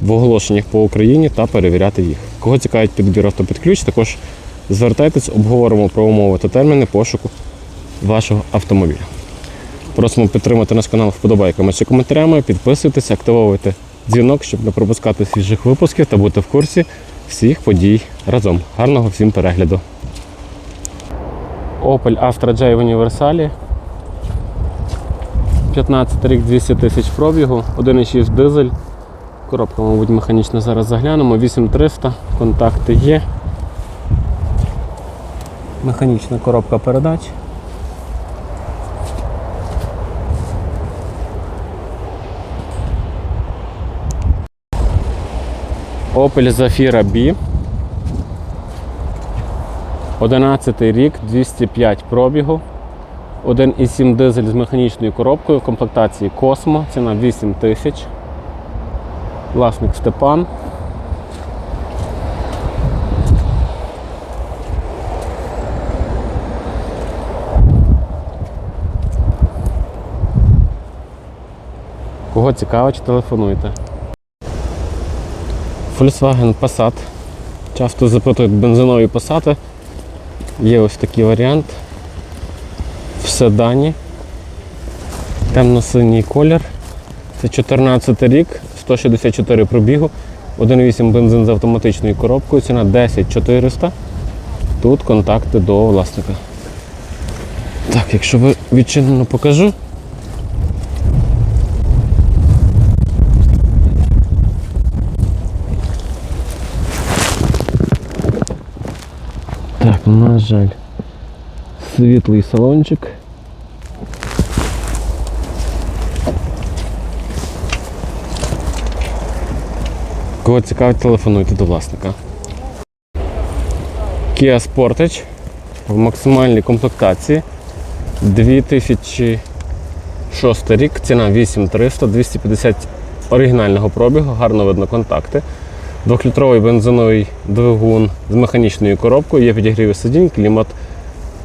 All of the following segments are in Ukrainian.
в оголошеннях по Україні та перевіряти їх. Кого цікавить підбір авто під ключ, також звертайтесь, обговоримо про умови та терміни пошуку вашого автомобіля. Просимо підтримати наш канал вподобайками чи коментарями, підписуйтесь, активовуйте дзвінок, щоб не пропускати свіжих випусків та бути в курсі всіх подій разом. Гарного всім перегляду. Opel Astra J в універсалі. 15 рік 200 тисяч пробігу, 1,6 дизель. Коробка, мабуть, механічно зараз заглянемо. 8300, контакти є. Механічна коробка передач. Opel Zafira B. 11 рік, 205 пробігу. 1,7 дизель з механічною коробкою в комплектації Cosmo, ціна 8 тисяч. Власник Степан. Кого цікавить, телефонуйте. Volkswagen Passat. Часто запитують бензинові Passat. Є ось такий варіант. В седані. Темно-синій колір. Це 14 рік, 164 пробігу, 1,8 бензин з автоматичною коробкою, ціна 10 400. Тут контакти до власника. Так, якщо ви відчинено покажу. Так, на жаль, світлий салончик. Кого цікавить, телефонуйте до власника. Kia Sportage в максимальній комплектації 2006 рік, ціна 8300, 250 оригінального пробігу, гарно видно контакти. Двохлітровий бензиновий двигун з механічною коробкою, є підігріві сидінь, клімат,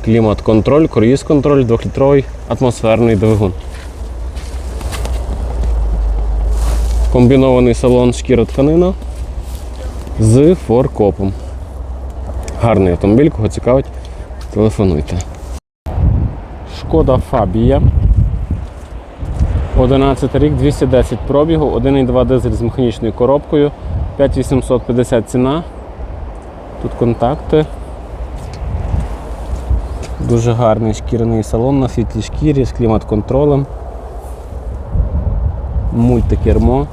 клімат-контроль, круїз-контроль, двохлітровий атмосферний двигун. Комбінований салон шкіра тканина з форкопом. Гарний автомобіль, кого цікавить, телефонуйте. Шкода Фабія. 11 рік, 210 пробігу, 1,2 дизель з механічною коробкою, 5850 ціна. Тут контакти. Дуже гарний шкіряний салон на світлій шкірі з клімат-контролем. Мультикермо.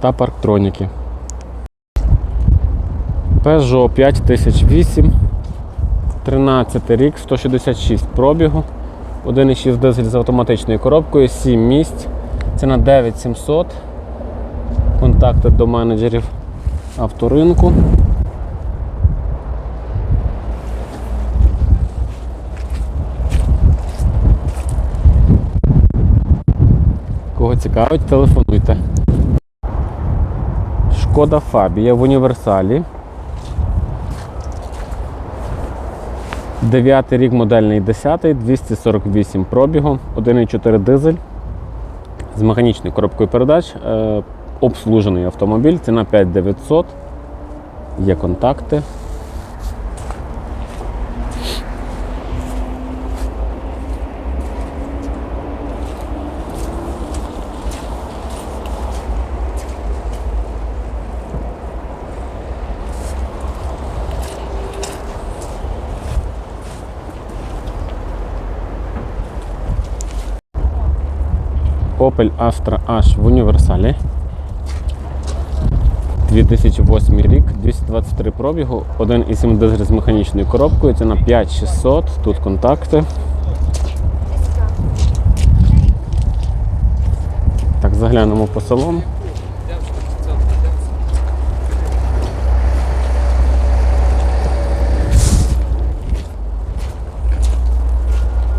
Та парктроніки. Peugeot 5008. 13 рік, 166 пробігу. 1,6 дизель з автоматичною коробкою, 7 місць. Ціна 9700. Контакти до менеджерів авторинку. Кого цікавить, телефонуйте. Шкода Фабія в універсалі. 9 рік модельний 10, 248 пробігу, 1,4 дизель з механічною коробкою передач. Е, обслужений автомобіль, ціна 5900. Є контакти. Opel Astra H в універсалі. 2008 рік, 223 пробігу, 1,7 дизель з механічною коробкою, ціна 5600, тут контакти. Так, заглянемо по салону.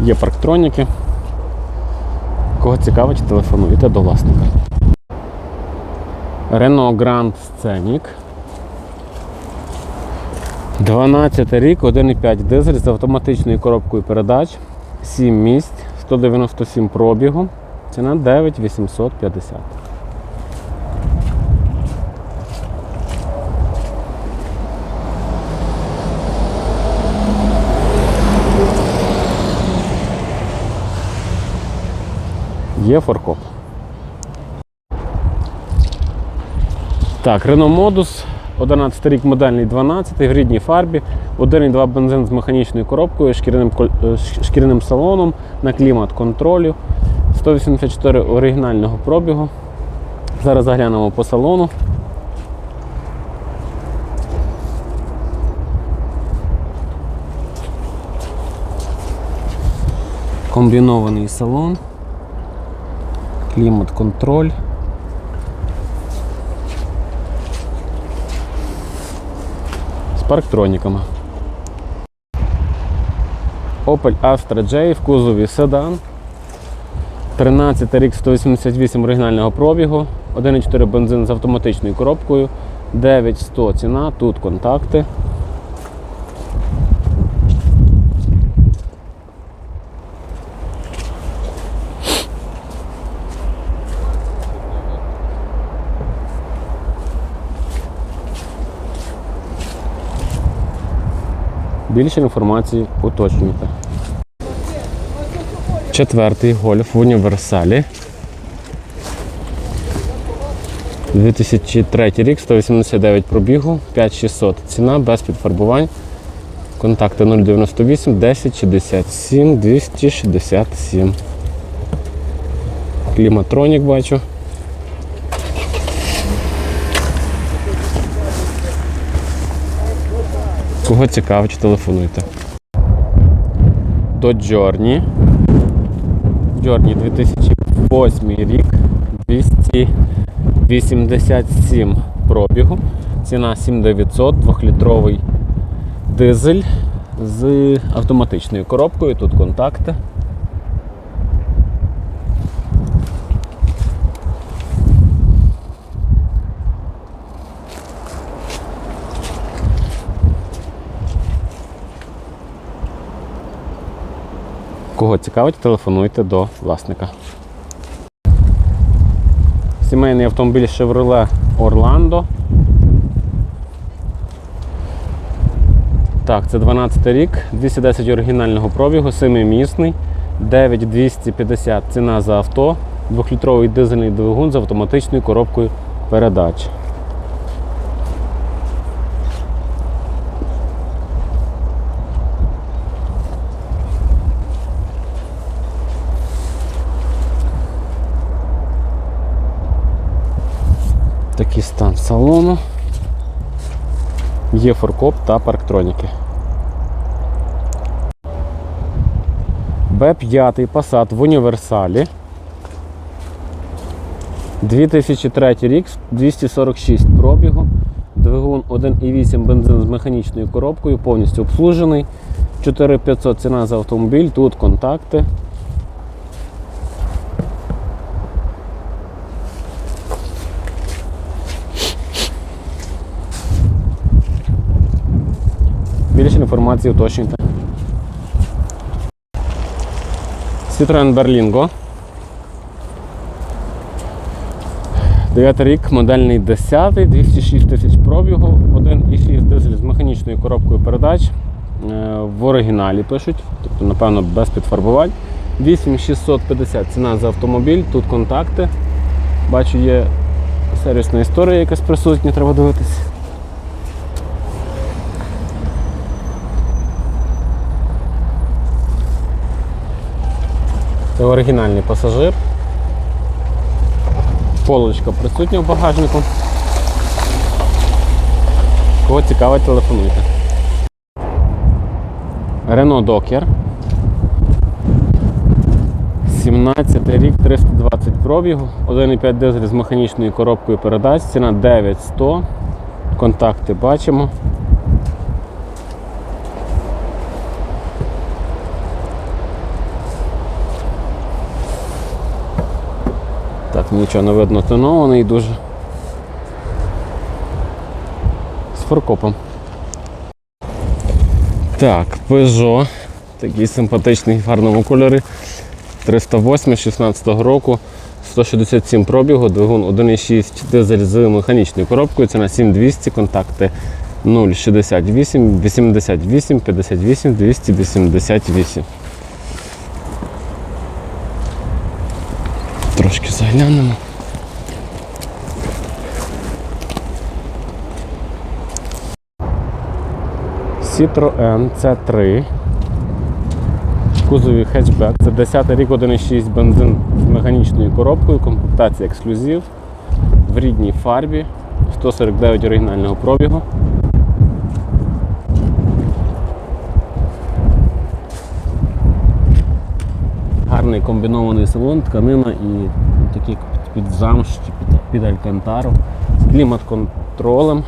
Є парктроніки. Кого цікавить, телефонуйте до власника. Renault Grand Scenic. 12 рік, 1,5 дизель з автоматичною коробкою передач, 7 місць, 197 пробігу. Ціна 9850. Є форкоп. Так, Renault Modus, 11 рік модельний 12 в рідній фарбі, 1,2 бензин з механічною коробкою, шкіряним, е, шкіряним салоном, на клімат контролю, 184 оригінального пробігу. Зараз заглянемо по салону. Комбінований салон, клімат контроль. з парктроніками. Opel Astra J в кузові седан. 13 рік 188 оригінального пробігу, 1,4 бензин з автоматичною коробкою, 9100 ціна, тут контакти. Більше інформації уточнюйте. Четвертий гольф в універсалі. 2003 рік, 189 пробігу, 5600. Ціна без підфарбувань. Контакти 098 10 67 267. Кліматронік бачу. Кого цікавить, телефонуйте. До Джорні. Джорні 2008 рік, 287 пробігу. Ціна 7900, 2-літровий дизель з автоматичною коробкою. Тут контакти. Кого цікавить, телефонуйте до власника. Сімейний автомобіль Chevrolet Orlando. Так, це 12 рік, 210 оригінального пробігу, 7-місний, 9250 ціна за авто, 2-літровий дизельний двигун з автоматичною коробкою передач. Такий стан салону. Є форкоп та парктроніки. Б5 Passat в універсалі. 2003 рік, 246 пробігу. Двигун 1,8 бензин з механічною коробкою, повністю обслужений. 4500 ціна за автомобіль, тут контакти. Більше інформації уточнюйте. Citroen Berlingo. 9 рік, модельний 10, 206 тисяч пробігу, 1,6 дизель з механічною коробкою передач. Е, В оригіналі пишуть, тобто, напевно, без підфарбувань. 8650 ціна за автомобіль, тут контакти. Бачу, є сервісна історія якась присутня, треба дивитися. Це оригінальний пасажир. Полочка присутня в багажнику. Кого цікавить, телефонуйте. Renault Docker. 17 рік, 320 пробігу, 1,5 дизель з механічною коробкою передач, ціна 9100. Контакти бачимо. Так, нічого не видно, тонований дуже. З форкопом. Так, Peugeot. Такий симпатичний в гарному кольорі. 308 16 року. 167 пробігу, двигун 1,6 дизель з механічною коробкою. Ціна 7200, контакти 068 88 58 288. Трошки заглянемо. Citroen C3. В кузові хетчбек. Це 10 рік 1,6 бензин з механічною коробкою, комплектація ексклюзив в рідній фарбі, 149 оригінального пробігу. Гарний комбінований салон, тканина і такий під замш чи під, під алькантару з клімат-контролем.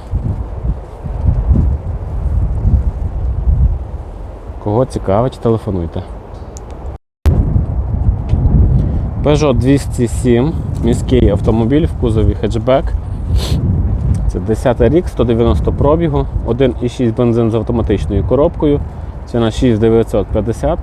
Кого цікавить, телефонуйте. Peugeot 207, міський автомобіль в кузові хетчбек. Це 10 рік, 190 пробігу, 1,6 бензин з автоматичною коробкою. Ціна 6950.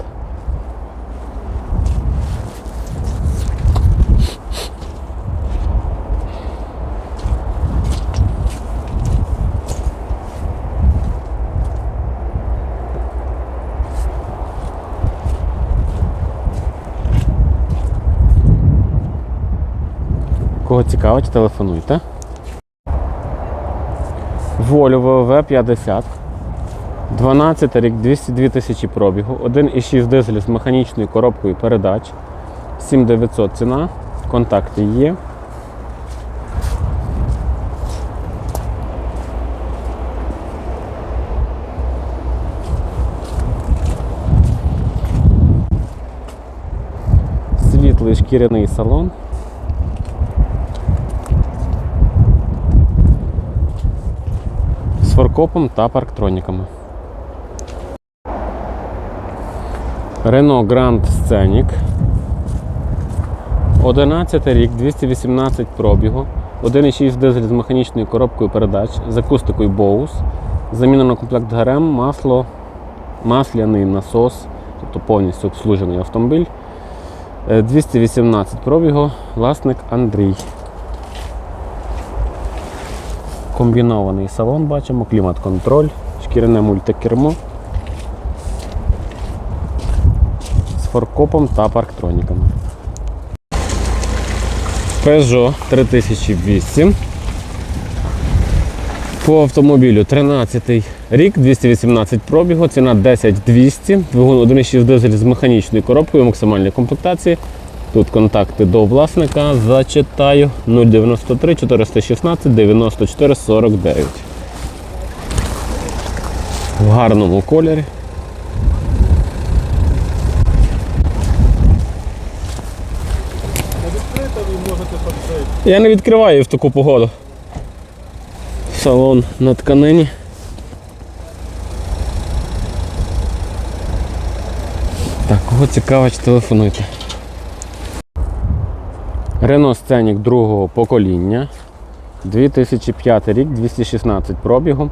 Кого цікавить, телефонуйте. Volvo V50. 12 рік, 202 тисячі пробігу, 1,6 дизель з механічною коробкою передач, 7900 ціна, контакти є. Світлий шкіряний салон. З та парктроніками. Renault Grand Scenic. 11 рік, 218 пробігу, 1,6 дизель з механічною коробкою передач, з акустикою Bose, замінено комплект ГРМ, масло, масляний насос, тобто повністю обслужений автомобіль. Е, 218 пробігу, власник Андрій. Комбінований салон бачимо, клімат-контроль, шкіряне мультикермо з форкопом та парктроніками. Peugeot 3008. По автомобілю 13 рік, 218 пробігу, ціна 10200, двигун 1,6 дизель з механічною коробкою, максимальної комплектації. Тут контакти до власника. Зачитаю 093 416 94 49. В гарному кольорі. Я не відкриваю в таку погоду. Салон на тканині. Так, кого цікавить, телефонуйте. Renault Scenic другого покоління. 2005 рік, 216 пробігу.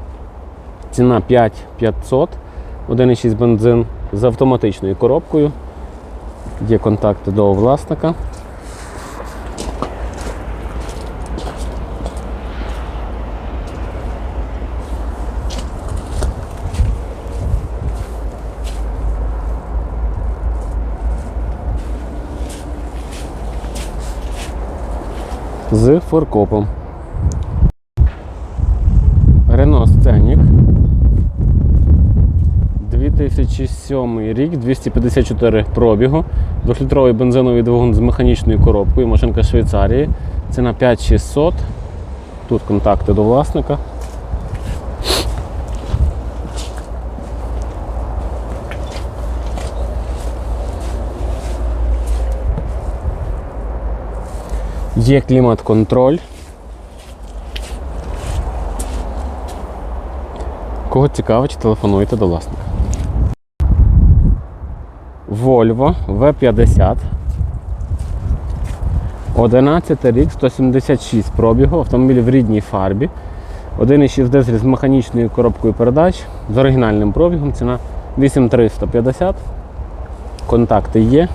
Ціна 5500, 1,6 бензин з автоматичною коробкою. Є контакти до власника. З форкопом. Renault Scenic. 2007 рік, 254 пробігу, 2-літровий бензиновий двигун з механічною коробкою, машинка Швейцарії. Ціна 5600. Тут контакти до власника. Є клімат-контроль. Кого цікавить, телефонуйте до власника. Volvo V50. 11 рік, 176 пробігу, автомобіль в рідній фарбі. 1,6 дизель з механічною коробкою передач з оригінальним пробігом. Ціна 8350. Контакти є.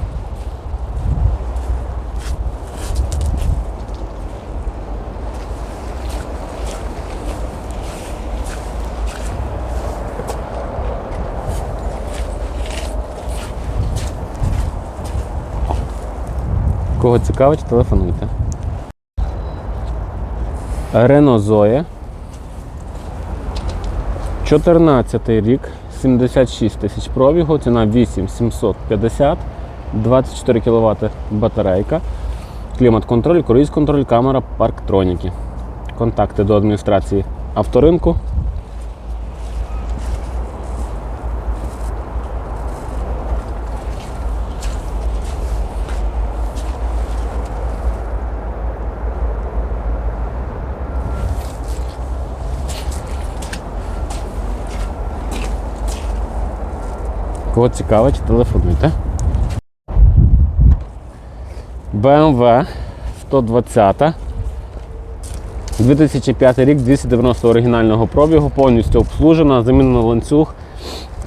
Кого цікавить, телефонуйте. Рено Zoe. 14 рік, 76 тисяч пробігу, ціна 8750, 24 кВт батарейка, клімат-контроль, круїз-контроль, камера парктроніки. Контакти до адміністрації авторинку. Кого цікавить, телефонуйте. BMW 120. 2005 рік, 290 оригінального пробігу, повністю обслужена, замінено ланцюг,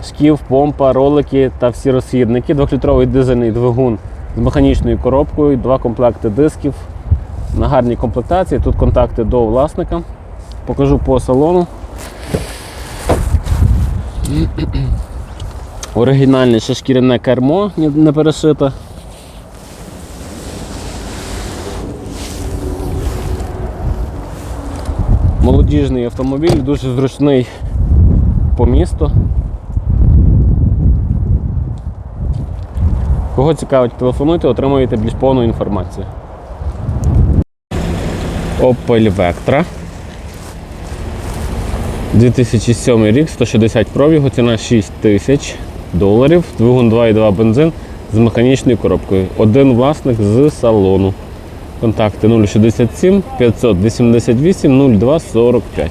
шків, помпа, ролики та всі розхідники. Двохлітровий дизельний двигун з механічною коробкою, два комплекти дисків на гарній комплектації. Тут контакти до власника. Покажу по салону. Оригінальне ще шкіряне кермо не перешите. Молодіжний автомобіль, дуже зручний по місту. Кого цікавить, телефонуйте, отримуєте більш повну інформацію. Opel Vectra. 2007 рік, 160 пробігу, ціна 6 тисяч доларів, двигун 2,2 бензин з механічною коробкою. Один власник з салону. Контакти 067 588 02 45.